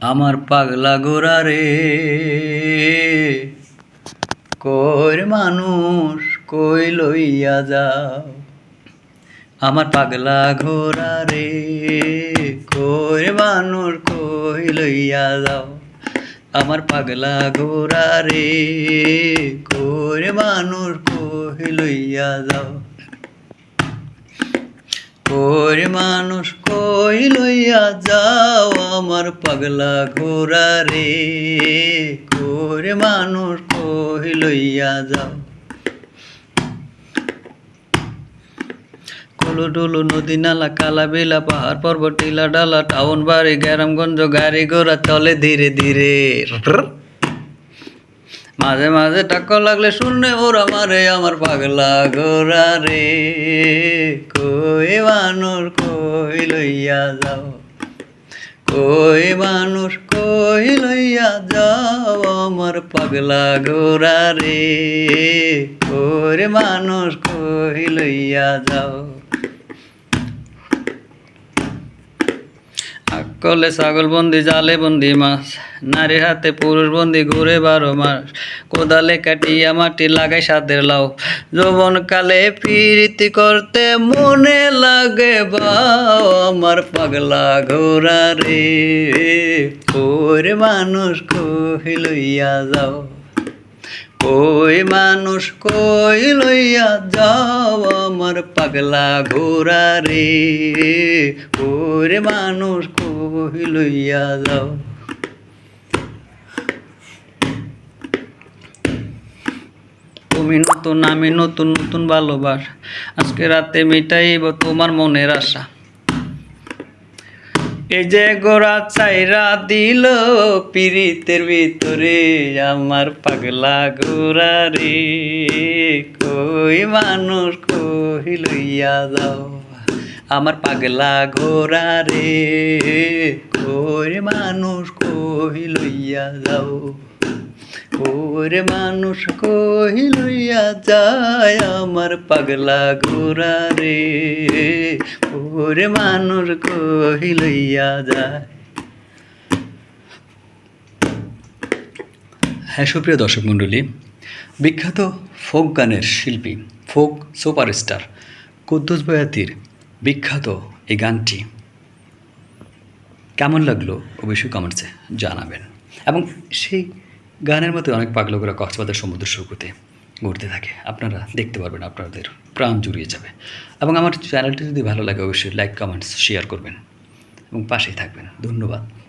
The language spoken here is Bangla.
আমার পাগলা গোরা রে। কই মানুষ, কই লইয়া যাও? আমার পাগলা ঘোরা রে, কই মানুষ, কই লইয়া যাও? আমার পাগলা ঘোরা রে, কই মানুষ, কই লইয়া যাও? কই মানুষ কই লইয়া যাও আমার পাগলা ঘোরা রে। কই মানুষ কই লইয়া যাও। কুলু টুলু, নদী নালা, কালা বেলা, পাহাড় পর্বত, টিলা ডালা, টাউন বাড়ি, গ্রামগঞ্জ, গাড়ি ঘোড়া চলে ধীরে ধীরে। মাঝে মাঝে টাকা লাগলে শুনে ওরা মারে আমার পাগলা গোরা রে, কই মানুষ, কই লইয়া যাও, কই মানুষ, কই লইয়া যাও, আমার পাগলা গোরা রে, কই মানুষ, কই লইয়া যাও। আকলে ছাগল বন্দি, জালে বন্দি, মাছ। নারীর হাতে পুরুষ বন্দি, ঘুরে বারো মাস। কোদালে কাটিয়া মাটি লাগাই সাদের লাও যৌবন কালে প্রীতি করতে মনে লাগে, বাও আমার পাগলা ঘোরা রে। ওরে মানুষ কহি লইয়া যাও। কই মানুষ কই লইয়া যাও আমার পাগলা ঘোরা রে? ওরে মানুষ কই লইয়া যাও? তুমি নতুন, আমি নতুন নতুন ভালোবাস। আজকে রাতে মিটাইব তোমার মনের আশা। এই যে গোড়া চাইরা দিল পিরিতের ভিতরে, আমার পাগলা গোড়া রে। কই মানুষ, কই লইয়া যাও। আমার পাগলা ঘোড়া রে। কই মানুষ, কই লইয়া যাও। ওরে মানুষ কই লইয়া যায় আমার পাগলা ঘোরা রে। ওরে মানুষ কই লইয়া যায়। হ্যাঁ সুপ্রিয় দর্শক মণ্ডলী, বিখ্যাত ফোক গানের শিল্পী, ফোক সুপারস্টার কুদ্দুস বয়াতির বিখ্যাত এই গানটি কেমন লাগল অবশ্যই কমেন্টসে জানাবেন। এবং সেই গানের মতো অনেক পাগলকরা কক্সবাজার সমুদ্র সৈকতে ঘুরতে থাকে। আপনারা দেখতে পারবেন, আপনাদের প্রাণ জুড়িয়ে যাবে। এবং আমার চ্যানেলটি যদি ভালো লাগে, অবশ্যই লাইক কমেন্টস শেয়ার করবেন। এবং পাশেই থাকবেন। ধন্যবাদ।